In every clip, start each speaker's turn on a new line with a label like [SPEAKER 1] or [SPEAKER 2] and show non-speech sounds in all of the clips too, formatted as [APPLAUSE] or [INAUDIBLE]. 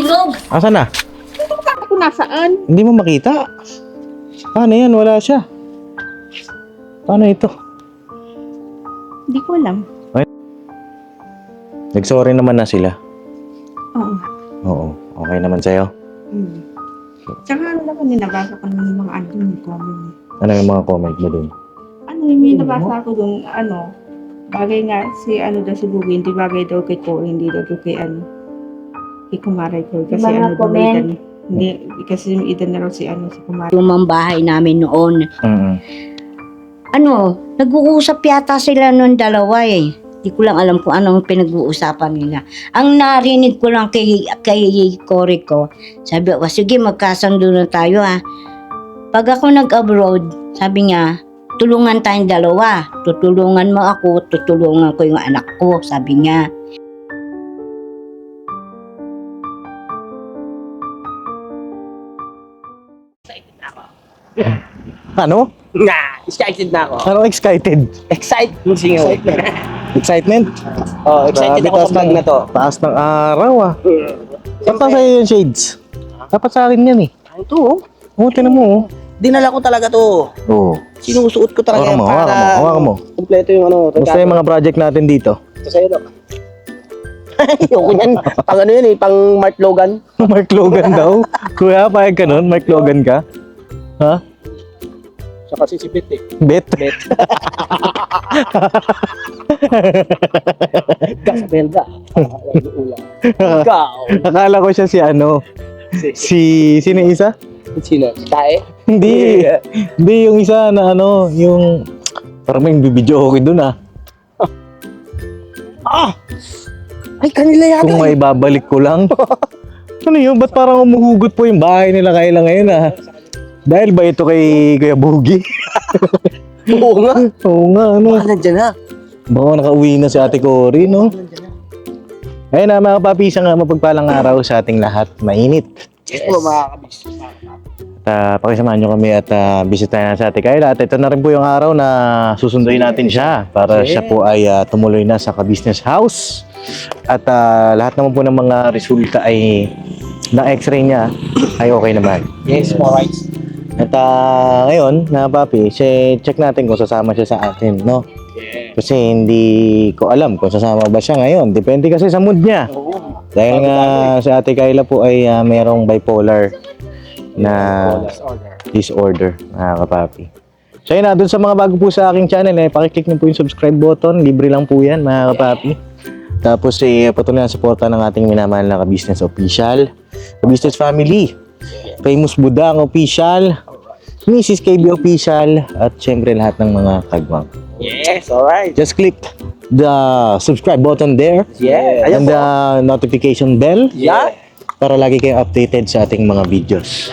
[SPEAKER 1] ilog.
[SPEAKER 2] Asan na?
[SPEAKER 3] Ako nasaan?
[SPEAKER 2] Hindi mo makita. Paano yan? Wala siya. Paano ito?
[SPEAKER 3] Hindi ko alam.
[SPEAKER 2] Nag-sorry naman na sila.
[SPEAKER 3] Oo.
[SPEAKER 2] Oo. Okay naman sa'yo.
[SPEAKER 3] Mm. Tsaka ano naman, ninabasa ko ng mga ano yung comment.
[SPEAKER 2] Ano yung mga comment mo dun?
[SPEAKER 3] Ano yung may nabasa ko dun, ano, bagay nga si ano daw si Bugi, hindi bagay daw kay Ko, hindi daw daw kay ano, kay Kumaray ko. Kasi
[SPEAKER 1] Mga
[SPEAKER 3] ano daw
[SPEAKER 1] comment.
[SPEAKER 3] may edad, hindi, kasi yung edad na raw si ano, si Kumaray.
[SPEAKER 1] Lumang bahay namin noon.
[SPEAKER 2] Mm
[SPEAKER 1] Ano, nag-uusap yata sila nung dalawa eh. Hindi ko lang alam kung anong pinag-uusapan nila. Ang narinig ko lang kay, kay Cory ko, sabi ko, sige magkasundo na tayo ha. Pag ako nag-abroad, sabi niya, tulungan tayong dalawa. Tutulungan mo ako, tutulungan ko yung anak ko, sabi niya.
[SPEAKER 2] Ano?
[SPEAKER 4] Nah, excited na ako.
[SPEAKER 2] Ano excited?
[SPEAKER 4] Excited singaw. [LAUGHS]
[SPEAKER 2] Excitement?
[SPEAKER 4] oh, excited
[SPEAKER 2] Grabe,
[SPEAKER 4] ako sa vlog
[SPEAKER 2] ng-
[SPEAKER 4] na to.
[SPEAKER 2] Taas ng araw ah. Saan pa sa'yo yung shades? Dapat sa akin yan eh.
[SPEAKER 4] Ano to? oh?
[SPEAKER 2] Oo, tinan mo oh.
[SPEAKER 4] Dinala ko talaga to.
[SPEAKER 2] Oo.
[SPEAKER 4] Sinusuot ko talaga
[SPEAKER 2] Hawakan mo,
[SPEAKER 4] yan para
[SPEAKER 2] hawakan mo, hawakan mo.
[SPEAKER 4] Kompleto yung ano.
[SPEAKER 2] Gusto yung mga project natin dito?
[SPEAKER 4] Ito sa'yo to. [LAUGHS] Ayoko yan. Pang ano yan eh, pang Mark Logan. [LAUGHS]
[SPEAKER 2] Mark Logan daw. Kuya, payag ka nun? Mark Logan ka? Ha?
[SPEAKER 4] Saka si Sipit eh.
[SPEAKER 2] Bet?
[SPEAKER 4] Bet. Kasabelda. Ikaw.
[SPEAKER 2] Akala ko siya si ano,
[SPEAKER 4] Si,
[SPEAKER 2] si, sino isa?
[SPEAKER 4] sino? Si Tae?
[SPEAKER 2] Hindi. Hindi yung isa na ano, yung, parang may bibidyo okay dun ah. [LAUGHS]
[SPEAKER 4] Ah! Ay, kanila yata.
[SPEAKER 2] Kung may babalik ko lang. [LAUGHS] ano yun? Ba't parang umuhugot po yung bahay nila kaila ngayon ah? Dahil ba ito kay Kuya Boogie? [LAUGHS]
[SPEAKER 4] Oo nga.
[SPEAKER 2] Oo nga, ano.
[SPEAKER 4] Baka nandyan na.
[SPEAKER 2] Baka nakauwi na si Ate Cory, no? Ayun na mga papi, isang ah, mapagpalang araw sa ating lahat. Mainit.
[SPEAKER 4] Yes. Po, mga kabis.
[SPEAKER 2] At uh, pakisamahan nyo kami at uh, bisitahin na sa Ate Kayla. At ito na rin po yung araw na susunduin natin siya para siya po ay ah, tumuloy na sa ka-business house. At ah, lahat naman po ng mga resulta ay ng x-ray niya ay okay naman.
[SPEAKER 4] Yes, more rights.
[SPEAKER 2] At ah, ngayon, na papi, si- check natin kung sasama siya sa atin, no?
[SPEAKER 4] Yeah.
[SPEAKER 2] Kasi hindi ko alam kung sasama ba siya ngayon. Depende kasi sa mood niya.
[SPEAKER 4] Oo.
[SPEAKER 2] Dahil nga si Ate Kayla po ay ah, mayroong bipolar na
[SPEAKER 4] order.
[SPEAKER 2] disorder, mga kapapi. So yun na, dun sa mga bago po sa aking channel, eh, pakiclick niyo po yung subscribe button. Libre lang po yan, mga kapapi. Tapos eh, patuloy ang suporta ng ating minamahal na ka-business official, ka-business family, famous Budang official, Mrs. KB official, at syempre lahat ng mga kagwang.
[SPEAKER 4] Yes, alright.
[SPEAKER 2] Just click the subscribe button there
[SPEAKER 4] Yeah.
[SPEAKER 2] and the notification bell
[SPEAKER 4] Yeah.
[SPEAKER 2] para lagi kayong updated sa ating mga videos.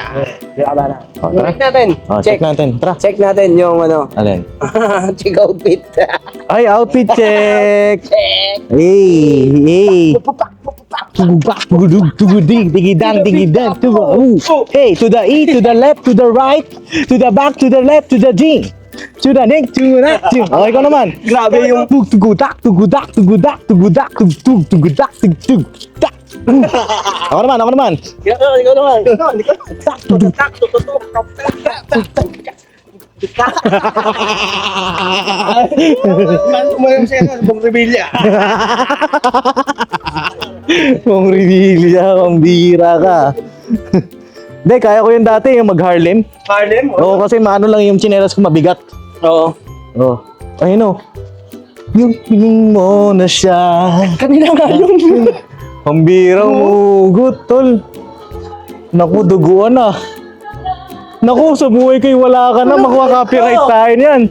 [SPEAKER 4] Tara.
[SPEAKER 2] O, tara.
[SPEAKER 4] Check natin.
[SPEAKER 2] O, check
[SPEAKER 4] check.
[SPEAKER 2] natin. Tara.
[SPEAKER 4] Check natin yung ano.
[SPEAKER 2] Alin? [LAUGHS]
[SPEAKER 4] check outfit.
[SPEAKER 2] Ay, outfit [LAUGHS] check!
[SPEAKER 4] check.
[SPEAKER 2] Hey, hey! Tugubak, tugudug, tugudig, tigidang, tigidang, tugu- ooh. Hey, to the E, to the left, to the right, to the back, to the left, to the D. To the neck, to the to... Okay ko naman.
[SPEAKER 4] Grabe yung-
[SPEAKER 2] Tug, tugudak, tugudak, tugudak, tugudak, tug, tug, tugudak, tug, tug, tak. Ako naman, ako naman.
[SPEAKER 4] Ikaw, ikaw naman. Umayong siya sa Bong Revilla.
[SPEAKER 2] Kung reveal kung bira ka. [LAUGHS] Hindi, kaya ko yun dati, yung mag-Harlem.
[SPEAKER 4] Harlem?
[SPEAKER 2] Oo, kasi maano lang yung chinelas ko mabigat.
[SPEAKER 4] Oo.
[SPEAKER 2] Oh. Ayun o. Yung pining mo na siya.
[SPEAKER 4] Kanina nga yun. [LAUGHS]
[SPEAKER 2] Ang bira mo, good, tol. Naku, duguan na. Naku, sa buhay ko'y wala ka na. Makuha copyright tayo niyan.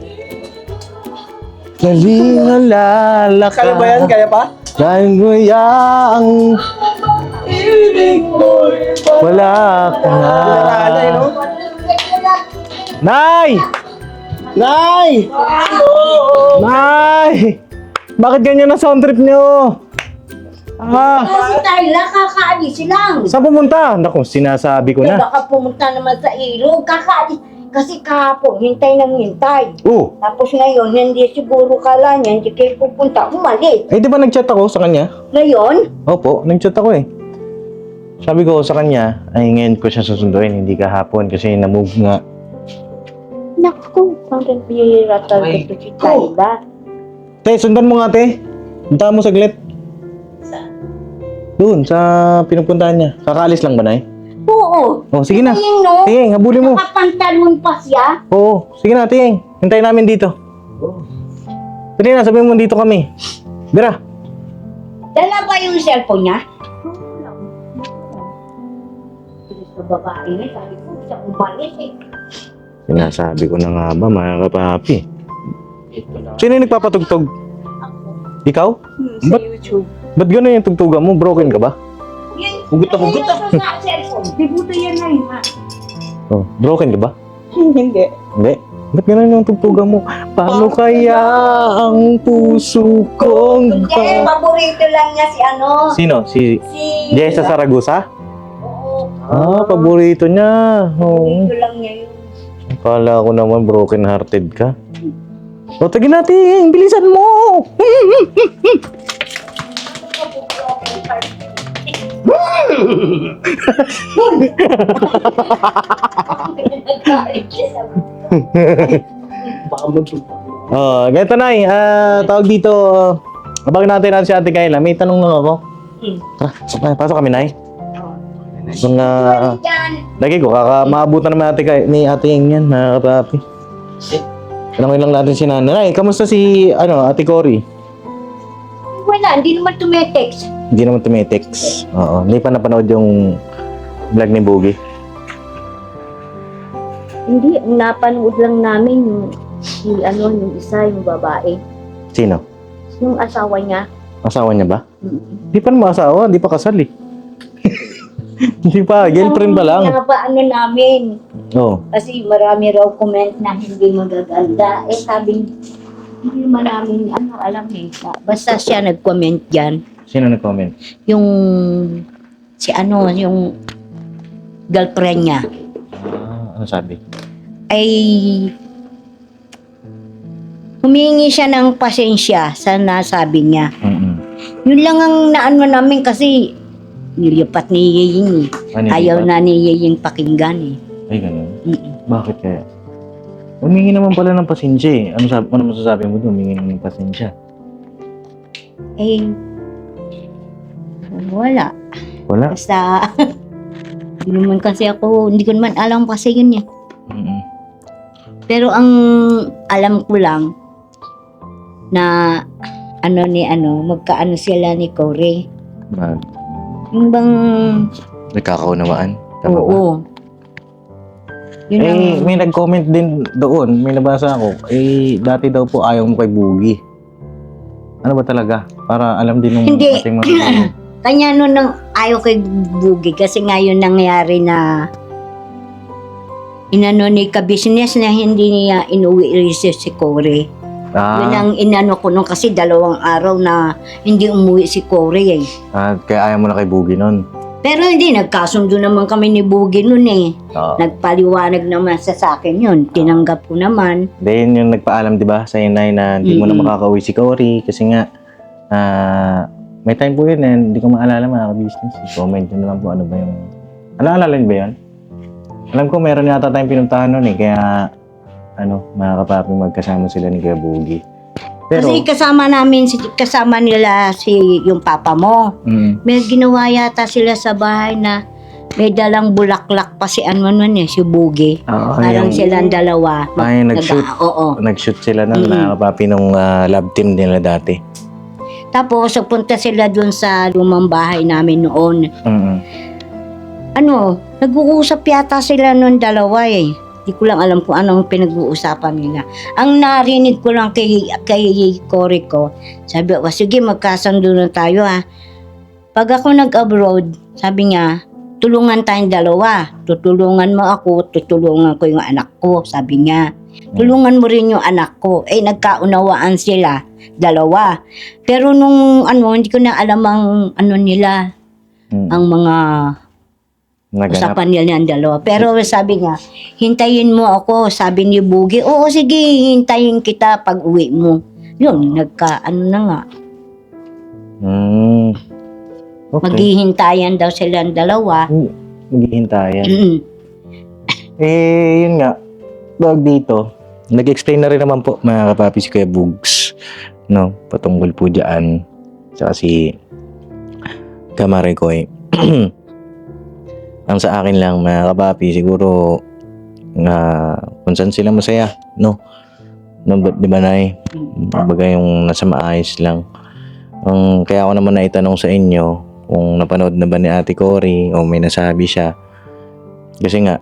[SPEAKER 2] Nalingalala ka.
[SPEAKER 4] Kaya ba yan? Kaya pa?
[SPEAKER 2] Dahil nguya ang wala ka na. Nay! Nay! Nay! Bakit ganyan na sound trip niyo? Ah,
[SPEAKER 1] Kasi tayo lang kakaalis lang.
[SPEAKER 2] saan pumunta? Naku, sinasabi ko na.
[SPEAKER 1] Baka pumunta naman sa ilog, kakaalis. Kasi kahapon, hintay ng hintay.
[SPEAKER 2] Oh,
[SPEAKER 1] Tapos ngayon, hindi siguro kala niya, hindi kayo pupunta, umalis.
[SPEAKER 2] eh di ba nag-chat ako sa kanya?
[SPEAKER 1] Ngayon,
[SPEAKER 2] Opo, nag-chat ako eh. Sabi ko sa kanya, ay ngayon ko siya susunduin, hindi kahapon kasi na-move nga.
[SPEAKER 1] Naku, parang bihira talaga
[SPEAKER 4] Ay,
[SPEAKER 1] ito si Tyla.
[SPEAKER 2] Te, sundan mo nga, te. Punta mo saglit. Doon, sa pinupuntahan niya. Kakaalis lang ba, Nay?
[SPEAKER 1] Oo.
[SPEAKER 2] Oh, sige na.
[SPEAKER 1] Ayun no,
[SPEAKER 2] Tingin, habulin mo.
[SPEAKER 1] nakapantalon pa siya.
[SPEAKER 2] Oo, sige na, tingin. Hintayin namin dito. Dali na, sabihin mo dito kami. Bira.
[SPEAKER 1] Dala ba yung cellphone niya? Sa babae na, sabi ko, siya umalis eh.
[SPEAKER 2] Sinasabi ko na nga ba, mga kapapi. Sino yung nagpapatugtog? Ikaw?
[SPEAKER 3] Hmm, sa
[SPEAKER 2] Ba't-
[SPEAKER 3] YouTube.
[SPEAKER 2] Ba't gano'n yung tugtugan mo? Broken ka ba?
[SPEAKER 1] Yun,
[SPEAKER 2] Hugot na hugot
[SPEAKER 1] sa
[SPEAKER 3] Bibuto yan na yun, ha?
[SPEAKER 2] Oh, broken ka ba? [LAUGHS]
[SPEAKER 3] Hindi.
[SPEAKER 2] Hindi. Ba't gano'n yung tugtugan mo? Paano kaya ang puso kong
[SPEAKER 1] Hindi,
[SPEAKER 2] pa...
[SPEAKER 1] paborito lang niya si ano.
[SPEAKER 2] Sino? Si
[SPEAKER 1] Si...
[SPEAKER 2] Jessa Saragosa?
[SPEAKER 1] Oo.
[SPEAKER 2] Ah, paborito niya. Oo.
[SPEAKER 1] Paborito lang niya yun.
[SPEAKER 2] Akala ko naman broken hearted ka. O, tagin natin! Bilisan mo! [LAUGHS]
[SPEAKER 4] Baka mag-
[SPEAKER 2] Oh, ganito na Ah, tawag dito. Abang natin natin si Ate Kayla. May tanong lang ako.
[SPEAKER 1] Hmm.
[SPEAKER 2] Tara, pasok, na- pasok kami, Nay. Mga...
[SPEAKER 1] Yan.
[SPEAKER 2] Lagi ko, kaka maabutan naman ate kay, ni ate Ying yan, mga kapapi. Tanongin lang natin si nanay. Nay, kamusta si, ano, ate Cory?
[SPEAKER 1] Wala, hindi naman tumetext.
[SPEAKER 2] Hindi naman tumetext. Oo, hindi pa napanood yung vlog ni Boogie.
[SPEAKER 1] Hindi, ang napanood lang namin yung, si ano, yung isa, yung babae.
[SPEAKER 2] Sino?
[SPEAKER 1] Yung asawa niya.
[SPEAKER 2] Asawa niya ba?
[SPEAKER 1] Mm.
[SPEAKER 2] Hindi pa naman asawa, hindi pa kasal eh. [LAUGHS] Hindi pa, girlfriend pa lang.
[SPEAKER 1] Yung ano namin.
[SPEAKER 2] Oo.
[SPEAKER 1] Kasi marami raw comment na hindi magaganda. Eh sabi, hindi naman namin ano alam eh. Basta siya nag-comment dyan.
[SPEAKER 2] Sino nag-comment?
[SPEAKER 1] Yung, si ano, yung girlfriend niya.
[SPEAKER 2] Ah, ano sabi?
[SPEAKER 1] Ay, humingi siya ng pasensya sa nasabi niya.
[SPEAKER 2] Mm-mm.
[SPEAKER 1] Yun lang ang naano namin kasi nilipat ni Yeying eh.
[SPEAKER 2] Yung
[SPEAKER 1] Ayaw na ni Yeying pakinggan eh.
[SPEAKER 2] Ay, ganun.
[SPEAKER 1] Mm-mm.
[SPEAKER 2] Bakit kaya? Humingi naman pala ng pasensya eh. Ano, sabi, ano masasabi mo doon? Humingi naman ng pasensya.
[SPEAKER 1] Eh, wala.
[SPEAKER 2] Wala.
[SPEAKER 1] Basta, [LAUGHS] hindi naman kasi ako, hindi ko naman alam kasi yun eh.
[SPEAKER 2] Mm-mm.
[SPEAKER 1] Pero ang alam ko lang, na ano ni ano, magkaano sila ni Corey.
[SPEAKER 2] Mag,
[SPEAKER 1] Yung bang,
[SPEAKER 2] nagkakaunawaan. Tama ba?
[SPEAKER 1] oo. Yun ang,
[SPEAKER 2] Eh, may nag-comment din doon, may nabasa ako, eh, dati daw po ayaw mo kay Boogie. Ano ba talaga? Para alam din ng
[SPEAKER 1] Hindi.
[SPEAKER 2] ating mga... [CLEARS THROAT]
[SPEAKER 1] kanya nun nang ayaw kay Bugi kasi ngayon nangyari na inano ni ka-business na hindi niya inuwi si si Corey. Yun
[SPEAKER 2] ah,
[SPEAKER 1] ang inano ko nung kasi dalawang araw na hindi umuwi si Corey eh.
[SPEAKER 2] ah, kaya ayaw mo na kay Boogie nun.
[SPEAKER 1] Pero hindi, nagkasundo naman kami ni Bugi nun eh.
[SPEAKER 2] Oo.
[SPEAKER 1] Nagpaliwanag naman sa sa akin yun. Tinanggap ko naman.
[SPEAKER 2] Then yung nagpaalam, di ba, sa inay na hindi mo na
[SPEAKER 1] Mm-mm.
[SPEAKER 2] makakauwi si Cory kasi nga, ah, may time po yun eh, hindi ko maalala mga business Comment nyo na lang po ano ba yung... Ano, alala ba yun? Alam ko meron yata tayong pinuntahan nun eh, kaya ano, mga kapapi magkasama sila ni Kuya Boogie. Pero,
[SPEAKER 1] Kasi kasama namin, si, kasama nila si yung papa mo.
[SPEAKER 2] mm,
[SPEAKER 1] May ginawa yata sila sa bahay na may dalang bulaklak pa si ano nun eh, si Bugi.
[SPEAKER 2] ah,
[SPEAKER 1] Parang
[SPEAKER 2] yung-
[SPEAKER 1] silang dalawa.
[SPEAKER 2] Ay,
[SPEAKER 1] Nag-
[SPEAKER 2] nag-shoot.
[SPEAKER 1] Oo.
[SPEAKER 2] Nag-shoot sila ng
[SPEAKER 1] Mm-mm.
[SPEAKER 2] mga kapapi nung ah, lab team nila dati.
[SPEAKER 1] Tapos, nagpunta sila dun sa lumang bahay namin noon.
[SPEAKER 2] Mm-mm.
[SPEAKER 1] Ano, nag-uusap yata sila nun dalawa eh. Hindi ko lang alam kung anong pinag-uusapan nila. Ang narinig ko lang kay, kay Cory ko, sabi ko, sige magkasundo na tayo ha. Pag ako nag-abroad, sabi niya, tulungan tayong dalawa. Tutulungan mo ako, tutulungan ko yung anak ko, sabi niya. Tulungan mo rin yung anak ko. Eh, nagkaunawaan sila, dalawa. Pero nung ano, hindi ko na alam ang ano nila,
[SPEAKER 2] Mm.
[SPEAKER 1] ang mga
[SPEAKER 2] Naganap.
[SPEAKER 1] usapan nila ng dalawa. Pero sabi niya, hintayin mo ako, sabi ni Bugi, oo sige, hintayin kita pag uwi mo. Yun, nagka, ano na nga.
[SPEAKER 2] Mm. Okay.
[SPEAKER 1] Maghihintayan daw silang dalawa.
[SPEAKER 2] Maghihintayan.
[SPEAKER 1] Mm.
[SPEAKER 2] Eh, yun nga. Bag dito. Nag-explain na rin naman po mga kapapi si Kuya Bugs. No, patungkol po dyan. Tsaka si Kamarikoy. [CLEARS THROAT] Ang sa akin lang mga kapapi, siguro nga kung saan sila masaya. No? no di ba Nay? Kumbaga yung nasa maayos lang. Ang kaya ako naman naitanong sa inyo kung napanood na ba ni Ate Cory o may nasabi siya. Kasi nga,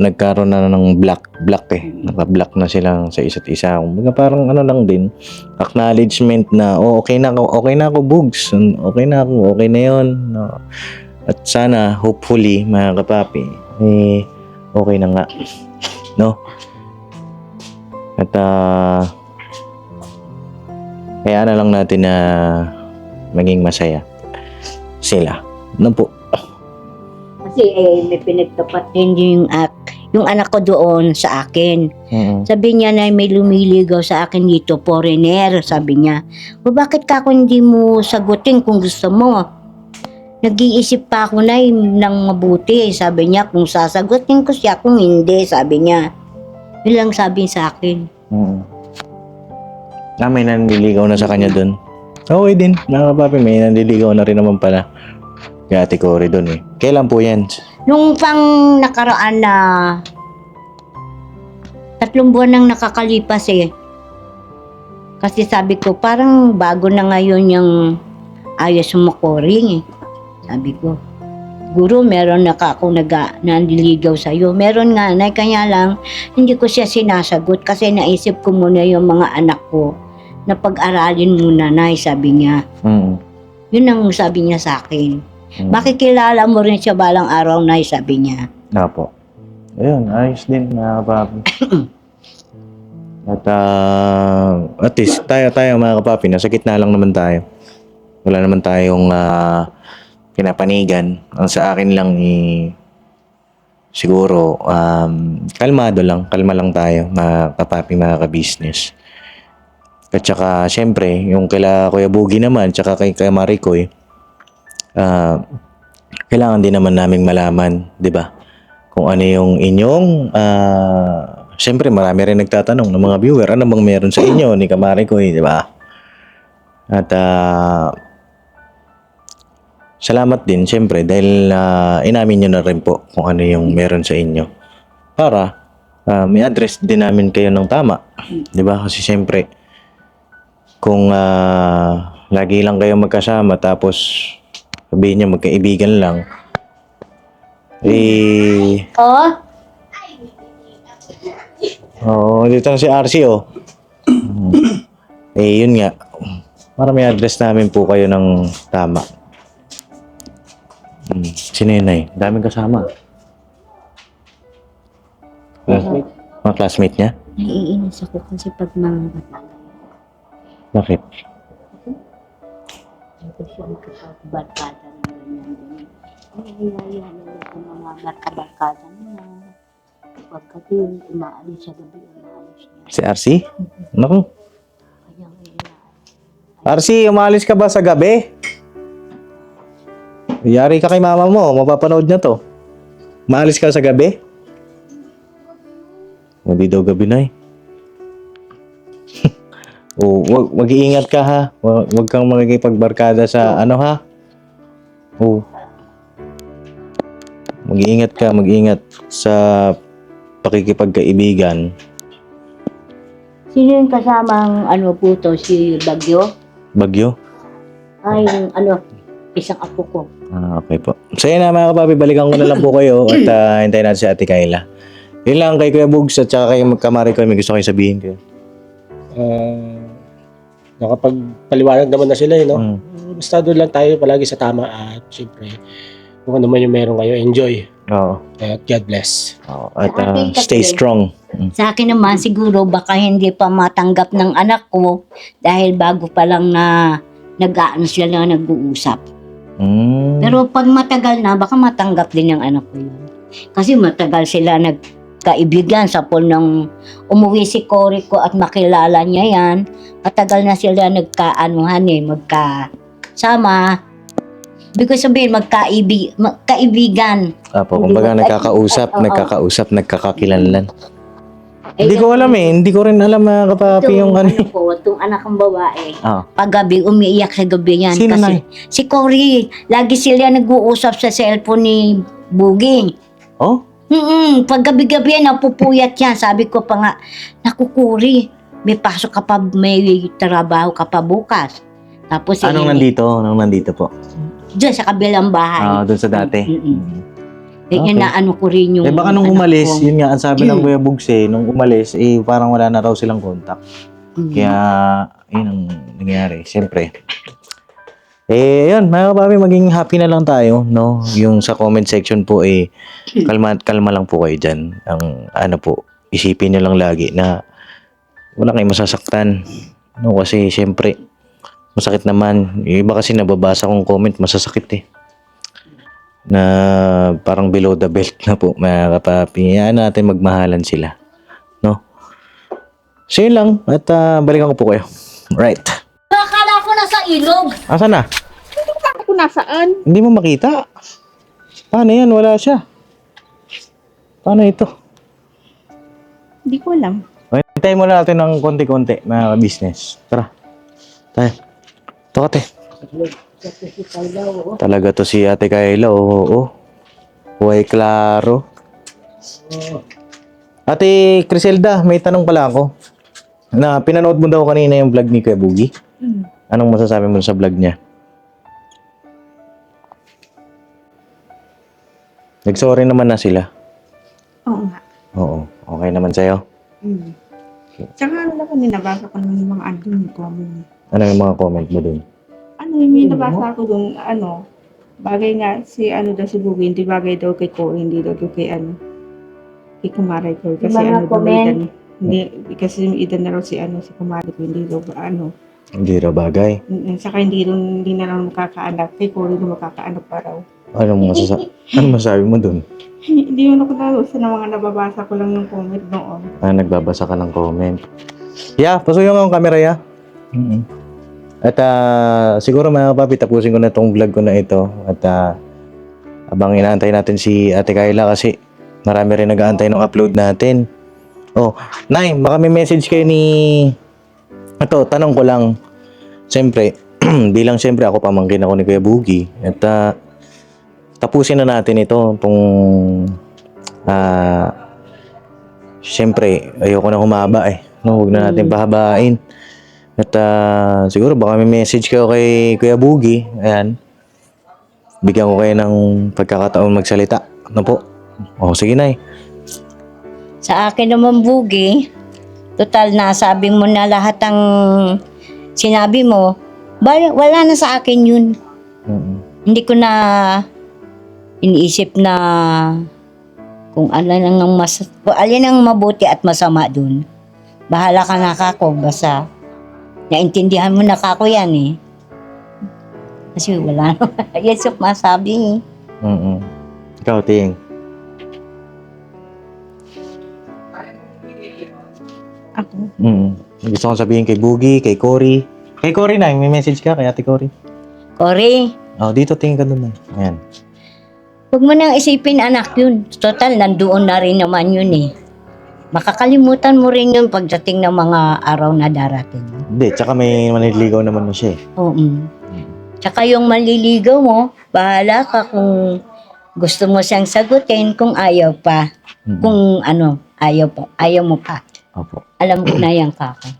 [SPEAKER 2] nagkaroon na ng black black eh. Naka-black na sila sa isa't isa. Kumbaga parang ano lang din, acknowledgement na oh, okay na ako, okay na ako bugs. Okay na ako, okay na 'yon. No. At sana hopefully mga kapapi, eh okay na nga. No? At ah kaya na lang natin na maging masaya sila. Ano po?
[SPEAKER 1] Kasi eh, may pinagtapat din yung, ak- yung anak ko doon sa akin.
[SPEAKER 2] Mm-mm.
[SPEAKER 1] Sabi niya na may lumiligaw sa akin dito, foreigner, sabi niya. O bakit ka ako hindi mo sagutin kung gusto mo? Nag-iisip pa ako na ng mabuti, sabi niya, kung sasagutin ko siya, kung hindi, sabi niya. Yun lang sabi sa akin.
[SPEAKER 2] Oo. Ah, may nanliligaw na sa kanya doon. Okay din. Mga kapapi, may nanliligaw na rin naman pala. Kay Ate Cory doon eh. Kailan po yan?
[SPEAKER 1] Nung pang nakaraan na tatlong buwan nang nakakalipas eh. Kasi sabi ko, parang bago na ngayon yung ayos sumakoring eh. Sabi ko, Guru, meron na ka ako naga, nandiligaw sa'yo. Meron nga, nay, kanya lang, hindi ko siya sinasagot kasi naisip ko muna yung mga anak ko na pag-aralin muna, nay, sabi niya.
[SPEAKER 2] Mm.
[SPEAKER 1] Yun ang sabi niya sa akin.
[SPEAKER 2] Mm.
[SPEAKER 1] Makikilala mo rin siya balang araw, nay, sabi niya.
[SPEAKER 2] Na po. Ayun, ayos din mga kapapi. [COUGHS] At ah, at least tayo tayo mga kapapi, nasa gitna lang naman tayo. Wala naman tayong ah, pinapanigan. Ang sa akin lang i siguro um, kalmado lang, kalma lang tayo mga kapapi, mga ka-business. At saka syempre, yung kila Kuya Bugi naman, tsaka kay Kuya Marikoy, ah kailangan din naman naming malaman, 'di ba? Kung ano yung inyong ah Siyempre, marami rin nagtatanong ng mga viewer, ano bang meron sa inyo ni Kamari ko, di ba? At ah, salamat din, siyempre, dahil ah, inamin nyo na rin po kung ano yung meron sa inyo. Para ah, may address din namin kayo ng tama. Di ba? Kasi siyempre, kung ah, lagi lang kayo magkasama tapos sabihin nyo magkaibigan lang, eh,
[SPEAKER 1] Oh,
[SPEAKER 2] Oo, dito na si RC oh. Eh, yun nga. Para may address namin po kayo ng tama. Hmm. Sino yun ay? Daming kasama.
[SPEAKER 4] Classmate.
[SPEAKER 2] Mga classmate niya?
[SPEAKER 1] naiinis ako kasi pag mga
[SPEAKER 2] Bakit?
[SPEAKER 1] Hindi siya makapagbarkada na ganyan ganyan. Ay, hiyaya nila sa mga barkabarkada nila. Pagkati yung umaalis sa gabi, umaalis niya.
[SPEAKER 2] Si RC? Naku. RC, umalis ka ba sa gabi? Yari ka kay mama mo, mapapanood niya to. Maalis ka sa gabi? Hindi daw gabi na eh. Oh, wag, mag-iingat ka ha. Wag, wag kang makikipagbarkada sa ano ha. Oh. Mag-iingat ka, mag-iingat sa pakikipagkaibigan.
[SPEAKER 1] Sino yung kasamang ano po to, si Bagyo?
[SPEAKER 2] Bagyo.
[SPEAKER 1] Ay, yung ano, isang apo ko.
[SPEAKER 2] Ah, okay po. So yun na mga kapapi, balikan ko na lang po kayo at uh, [CLEARS THROAT] hintayin natin si Ate Kayla. Yun lang kay Kuya Bugs at saka kay magkamari ko, may gusto kayo sabihin ko.
[SPEAKER 4] Ah, nakapagpaliwanag naman na sila, eh, no?
[SPEAKER 2] Mm.
[SPEAKER 4] Basta doon lang tayo palagi sa tama at syempre, kung ano man yung meron kayo, enjoy.
[SPEAKER 2] Oo.
[SPEAKER 4] At God bless.
[SPEAKER 2] Oo. At
[SPEAKER 1] Sa
[SPEAKER 2] uh,
[SPEAKER 1] kasi-
[SPEAKER 2] stay strong. Mm.
[SPEAKER 1] Sa akin naman siguro baka hindi pa matanggap ng anak ko dahil bago pa lang na nag-aano sila na nag-uusap.
[SPEAKER 2] Mm.
[SPEAKER 1] Pero pag matagal na, baka matanggap din ng anak ko yun. Kasi matagal sila nagkaibigan sa pool nung umuwi si Cory ko at makilala niya yan. Matagal na sila nagkaanuhan eh, magkasama. Ibig ko sabihin, magkaibig, magkaibigan.
[SPEAKER 2] Apo,
[SPEAKER 1] Hindi
[SPEAKER 2] kumbaga nagkakausap,
[SPEAKER 1] Oo.
[SPEAKER 2] nagkakausap, nagkakakilanlan.
[SPEAKER 1] Eh,
[SPEAKER 2] Hindi ko alam eh, hindi ko rin alam mga kapapi yung ano.
[SPEAKER 1] ano po, itong anak ng babae.
[SPEAKER 2] Ah,
[SPEAKER 1] Paggabi, umiiyak sa gabi yan.
[SPEAKER 2] Sino,
[SPEAKER 1] kasi? Si Cory. Lagi sila nag-uusap sa cellphone ni Buging.
[SPEAKER 2] oh?
[SPEAKER 1] Mm pag gabi-gabi yan, napupuyat yan. Sabi ko pa nga, naku Cory, may pasok ka pa, may trabaho ka pa bukas. Tapos,
[SPEAKER 2] Anong
[SPEAKER 1] eh,
[SPEAKER 2] nandito? Anong nandito po?
[SPEAKER 1] Diyan sa kabilang bahay.
[SPEAKER 2] Ah, doon sa dati.
[SPEAKER 1] Mm-mm. Eh,
[SPEAKER 2] Okay.
[SPEAKER 1] na ano ko rin yung...
[SPEAKER 2] Eh baka nung
[SPEAKER 1] anak
[SPEAKER 2] umalis,
[SPEAKER 1] ko.
[SPEAKER 2] yun nga, ang sabi ng Kuya Bugs eh, nung umalis, eh parang wala na raw silang contact.
[SPEAKER 1] Mm.
[SPEAKER 2] Kaya, yun ang nangyari. Siyempre. Eh, yun, mga kapapi, maging happy na lang tayo, no? Yung sa comment section po, eh, kalma, kalma lang po kayo dyan. Ang, ano po, isipin nyo lang lagi na wala kayong masasaktan. No, kasi, siyempre, masakit naman. Yung iba kasi nababasa kong comment, masasakit eh. Na parang below the belt na po, mga kapapi. Hayaan natin magmahalan sila. No? So, yun lang. At ah, balikan ko po kayo. Right.
[SPEAKER 1] Ko ilog.
[SPEAKER 2] Asa na?
[SPEAKER 3] Ako nasaan?
[SPEAKER 2] Hindi mo makita. Paano yan? Wala siya. Paano ito?
[SPEAKER 3] Hindi ko alam.
[SPEAKER 2] Hintayin mo natin ng konti-konti, mga business. Tara. Tayo. Ito ka, te. Talaga to si Ate Kayla, oo. oo. Huwag klaro. Ate Criselda, may tanong pala ako. Na pinanood mo daw kanina yung vlog ni Kuya Boogie.
[SPEAKER 3] Hmm.
[SPEAKER 2] Anong masasabi mo sa vlog niya? Nag-sorry naman na sila.
[SPEAKER 3] Oo nga.
[SPEAKER 2] Oo, okay naman sa'yo.
[SPEAKER 3] Hmm. Tsaka ano na kanina, nabasa ko ng mga ano yung comment.
[SPEAKER 2] Ano yung mga comment mo dun?
[SPEAKER 3] Ano yung may nabasa ko dun, ano, bagay nga si ano daw si Bugi, hindi bagay daw kay Ko, hindi daw kay ano, kay Kumaray ko. Kasi
[SPEAKER 1] Mga
[SPEAKER 3] ano daw
[SPEAKER 1] comment.
[SPEAKER 3] edad, hindi, kasi may edad na raw si ano, si Kumaray ko, hindi daw ba, ano,
[SPEAKER 2] Hindi raw bagay.
[SPEAKER 3] mm, saka hindi rin, hindi na raw makakaanak, kay Ko rin makakaanak pa raw.
[SPEAKER 2] Anong masasa [LAUGHS] ano masabi mo dun?
[SPEAKER 3] hindi yun ako nabasa ng mga nababasa ko lang yung comment noon.
[SPEAKER 2] Ah, nagbabasa ka ng comment. Yeah, pasuyong ang camera, ya. mm At ah, siguro mga papi, tapusin ko na tong vlog ko na ito. At ah, abang inaantay natin si Ate Kayla kasi marami rin nag-aantay ng upload natin. Oh, Nay, baka may message kayo ni... Ito, tanong ko lang. Siyempre, [CLEARS THROAT] bilang siyempre ako pamangkin ako ni Kuya Boogie. At ah, tapusin na natin ito. Itong... ah Siyempre, ayoko na humaba eh. No, huwag na natin pahabain. At ah, siguro baka may message kayo kay Kuya Boogie. Ayan. Bigyan ko kayo ng pagkakataon magsalita. Ano po? O, sige na
[SPEAKER 1] Sa akin naman, Bugi, total na sabi mo na lahat ng sinabi mo, wala na sa akin yun. Hindi ko na iniisip na kung alin ang mas alin ang mabuti at masama dun. Bahala ka na kako, basta naintindihan mo na kako yan eh. Kasi wala na. yan sa masabi eh.
[SPEAKER 2] Mm-mm. Ikaw, Ting.
[SPEAKER 3] Ako,
[SPEAKER 2] Mm. Gusto kong sabihin kay Boogie, kay Cory. Kay Cory na, may message ka kay Ate Cory.
[SPEAKER 1] Cory,
[SPEAKER 2] Oh, dito tingin ka doon na. Ayan.
[SPEAKER 1] Huwag mo nang isipin anak yun. Total, nandoon na rin naman yun eh. Makakalimutan mo rin yun pagdating ng mga araw na darating.
[SPEAKER 2] Hindi, tsaka may maniligaw naman na siya eh.
[SPEAKER 1] Oo. Tsaka yung maliligaw mo, bahala ka kung gusto mo siyang sagutin kung ayaw pa.
[SPEAKER 2] Mm-mm.
[SPEAKER 1] Kung ano, ayaw pa, ayaw mo pa.
[SPEAKER 2] Opo.
[SPEAKER 1] Alam ko na yan kako.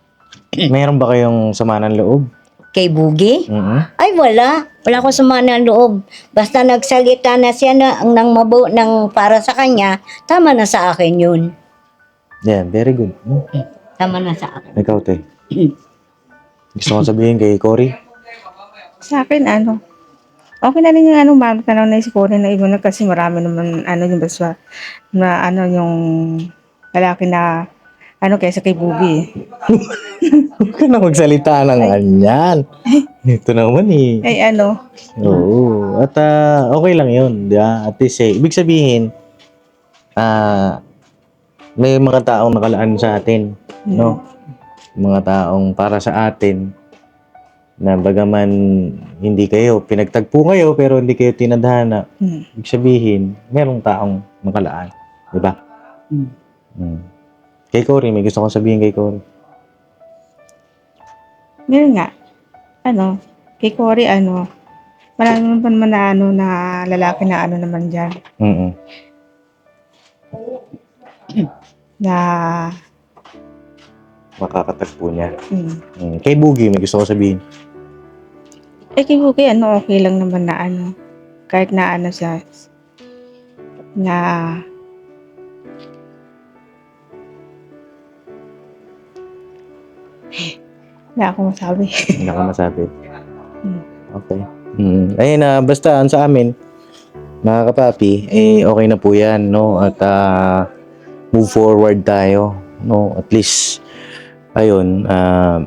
[SPEAKER 1] [CLEARS THROAT]
[SPEAKER 2] Meron ba kayong sama ng loob?
[SPEAKER 1] Kay Bugi?
[SPEAKER 2] Mm-mm.
[SPEAKER 1] Ay wala. Wala ko sama ng loob. Basta nagsalita na siya na, ng mabu ng para sa kanya, tama na sa akin yun.
[SPEAKER 2] Yan, very good. Mm.
[SPEAKER 1] Tama na sa akin.
[SPEAKER 2] Ikaw, te. [CLEARS THROAT] Gusto kong sabihin kay Cory.
[SPEAKER 3] sa akin ano, okay na rin yung ano, ma'am, tanong na si Cory na iba na kasi marami naman ano yung basta na ano yung lalaki na ano kaysa kay Bugi.
[SPEAKER 2] Huwag ka na magsalita ng ganyan. Ito naman eh.
[SPEAKER 3] Ay ano,
[SPEAKER 2] Oo. At ah, okay lang yun. Di ba? At least eh, ibig sabihin, ah, may mga taong nakalaan sa atin. No? Mga taong para sa atin. na bagaman hindi kayo, pinagtagpo kayo pero hindi kayo tinadhana,
[SPEAKER 3] Hmm.
[SPEAKER 2] ibig sabihin, merong taong makalaan. Di ba?
[SPEAKER 1] Hmm.
[SPEAKER 2] Hmm. Kay Cory, may gusto kong sabihin kay Cory.
[SPEAKER 3] Ngayon nga, ano, kay Cory, ano, marami naman naman na, ano, na lalaki na ano naman dyan,
[SPEAKER 2] Mm-mm. [CLEARS THROAT]
[SPEAKER 3] na,
[SPEAKER 2] Makakatagpo niya.
[SPEAKER 3] hmm.
[SPEAKER 2] Hmm. Kay Boogie, may gusto ko sabihin.
[SPEAKER 3] Eh, kay Buki, ano, okay lang naman na, ano, kahit na, ano siya, na, wala akong masabi.
[SPEAKER 2] Hindi ako masabi.
[SPEAKER 3] Hmm.
[SPEAKER 2] Okay. Mm. Ayun na, basta ang sa amin, mga kapapi, eh okay na po yan, no? At ah, move forward tayo, no? At least, ayun, ah,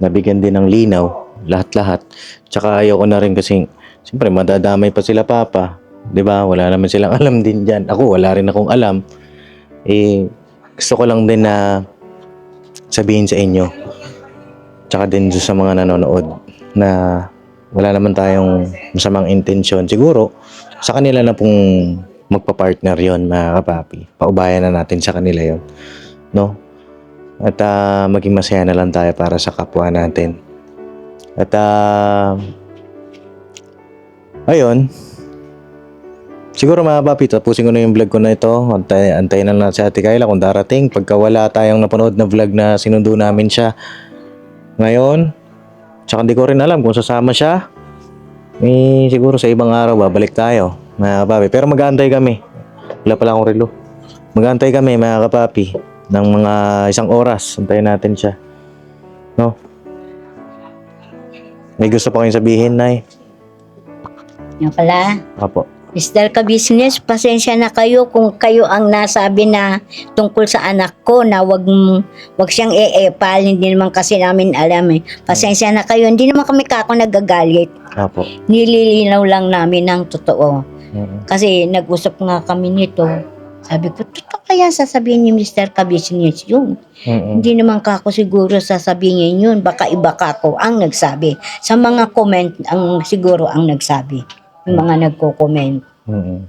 [SPEAKER 2] nabigyan din ng linaw, lahat-lahat. Tsaka ayoko na rin kasi, siyempre, madadamay pa sila papa. 'Di ba Wala naman silang [LAUGHS] alam din dyan. Ako, wala rin akong alam. Eh, gusto ko lang din na sabihin sa inyo, tsaka din sa mga nanonood, na wala naman tayong masamang intensyon. Siguro, sa kanila na pong magpa-partner yon mga kapapi. Paubayan na natin sa kanila yon No? At ah, maging masaya na lang tayo para sa kapwa natin. At ah, ayun, Siguro mga papi, tapusin ko na yung vlog ko na ito. Antay, antayin na lang si Ate Kayla kung darating. Pagka wala tayong napanood na vlog na sinundo namin siya ngayon, Tsaka hindi ko rin alam kung sasama siya. Eh, siguro sa ibang araw babalik tayo, mga kapapi. Pero mag-aantay kami. Wala pala akong relo. Mag-aantay kami, mga kapapi, ng mga isang oras. Antayin natin siya. No? May gusto pa kayong sabihin, Nay?
[SPEAKER 1] Yan pala.
[SPEAKER 2] Apo.
[SPEAKER 1] Mr. Ka-Business, pasensya na kayo kung kayo ang nasabi na tungkol sa anak ko na wag, wag siyang e-epal. Hindi naman kasi namin alam eh. Pasensya na kayo. Hindi naman kami kako nagagalit.
[SPEAKER 2] Apo.
[SPEAKER 1] Nililinaw lang namin ng totoo. Kasi nag-usap nga kami nito. Sabi ko, totoo kaya sasabihin ni Mr. Ka-Business yun.
[SPEAKER 2] Mm-mm.
[SPEAKER 1] Hindi naman kako siguro sasabihin yun. Baka iba kako ang nagsabi. Sa mga comment, ang siguro ang nagsabi. Yung mga nagko-comment.
[SPEAKER 2] Mm-mm.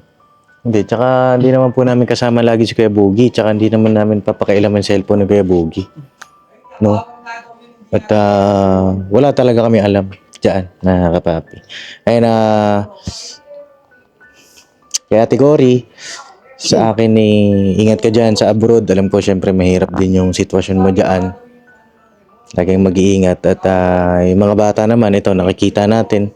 [SPEAKER 2] Hindi, tsaka hindi naman po namin kasama lagi si Kuya Boogie. Tsaka hindi naman namin papakailam ang cellphone ni Kuya Boogie. No? At ah, wala talaga kami alam dyan, na kapapi. Ayun na, kaya Ate Cory, sa akin eh, ingat ka dyan sa abroad. Alam ko syempre mahirap din yung sitwasyon mo dyan. Laging mag-iingat. At ah, yung mga bata naman, ito nakikita natin.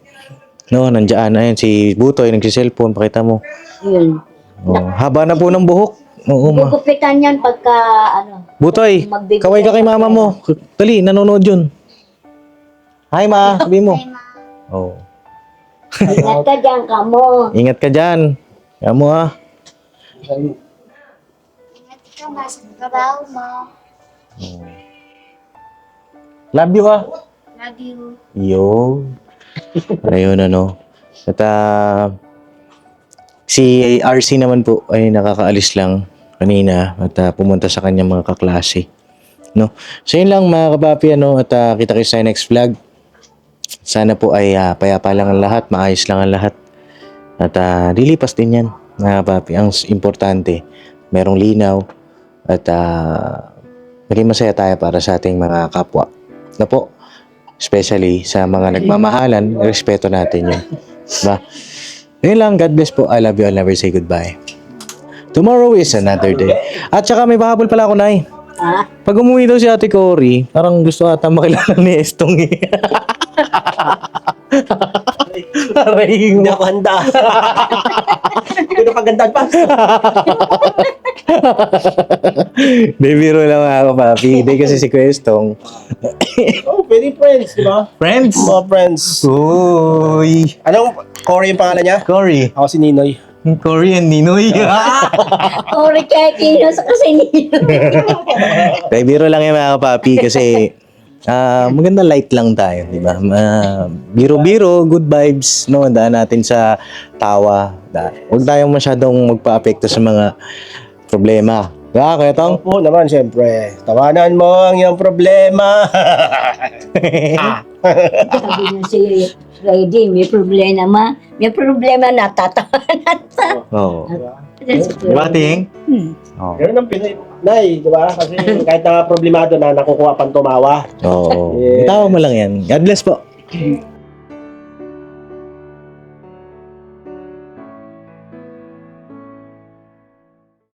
[SPEAKER 2] No, nandiyan. Ayun, si Butoy, nagsiselfone. Pakita mo.
[SPEAKER 1] Yun.
[SPEAKER 2] Oh, haba na po ng buhok. Oo, ma.
[SPEAKER 1] Gugupitan yan pagka, ano,
[SPEAKER 2] Butoy,
[SPEAKER 1] Magbibigay
[SPEAKER 2] kaway ka kay mama mo. Dali, nanonood yun. Hi, ma. Sabi mo. Oh.
[SPEAKER 1] ingat ka dyan ka mo.
[SPEAKER 2] Ingat ka dyan. Kaya mo, ha. Oh. Love you, ha.
[SPEAKER 5] Love you.
[SPEAKER 2] Yo. Ayun, ano. At ah, si RC naman po ay nakakaalis lang kanina at ah, pumunta sa kanyang mga kaklase. No? So yun lang mga kapapi, ano, at ah, kita kayo sa next vlog. Sana po ay ah, payapa lang ang lahat, maayos lang ang lahat. At ah, lilipas din yan, mga kapapi. Ang importante, merong linaw at ah, maging masaya tayo para sa ating mga kapwa. Na po, especially sa mga nagmamahalan, respeto natin yun. Diba? Yun lang, God bless po. I love you. I'll never say goodbye. Tomorrow is another day. At saka may pahabol pala ako, Nay.
[SPEAKER 1] Ha?
[SPEAKER 2] Pag umuwi daw si Ate Cory, parang gusto ata makilala ni Estong eh. [LAUGHS] Aray
[SPEAKER 4] Hindi
[SPEAKER 2] mo.
[SPEAKER 4] ako handa. [LAUGHS] Hindi ko napagandaan pa. [LAUGHS]
[SPEAKER 2] Baby ro lang ako, papi. Hindi kasi si Kuya Estong.
[SPEAKER 4] Oh, pwede friends, di ba?
[SPEAKER 2] Friends?
[SPEAKER 4] Mga friends.
[SPEAKER 2] Uy!
[SPEAKER 4] Anong Cory yung pangalan niya?
[SPEAKER 2] Cory.
[SPEAKER 4] Ako si Ninoy.
[SPEAKER 2] Cory and Ninoy. [LAUGHS]
[SPEAKER 1] Ori kaya kinos kasi nino.
[SPEAKER 2] Kaya biro lang yung mga kapapi kasi ah maganda light lang tayo, di ba? Ah, biro-biro, good vibes, no? Daan natin sa tawa. Da. Huwag tayong masyadong magpa-apekto sa mga problema. Ah, Kuya Tong?
[SPEAKER 4] Opo naman, siyempre. Tawanan mo ang iyong problema. [LAUGHS] ah.
[SPEAKER 1] Sabi niya si Freddy, may problema ma. May problema na, tatawanan pa.
[SPEAKER 2] Oo. Di ba, Ting?
[SPEAKER 3] Hmm.
[SPEAKER 2] Oo.
[SPEAKER 4] Ganun ang Pinoy. Nay, di ba? Kasi [LAUGHS] kahit na problemado na, nakukuha pang tumawa.
[SPEAKER 2] Oo.
[SPEAKER 4] Yeah.
[SPEAKER 2] Tawag mo lang yan. God bless po.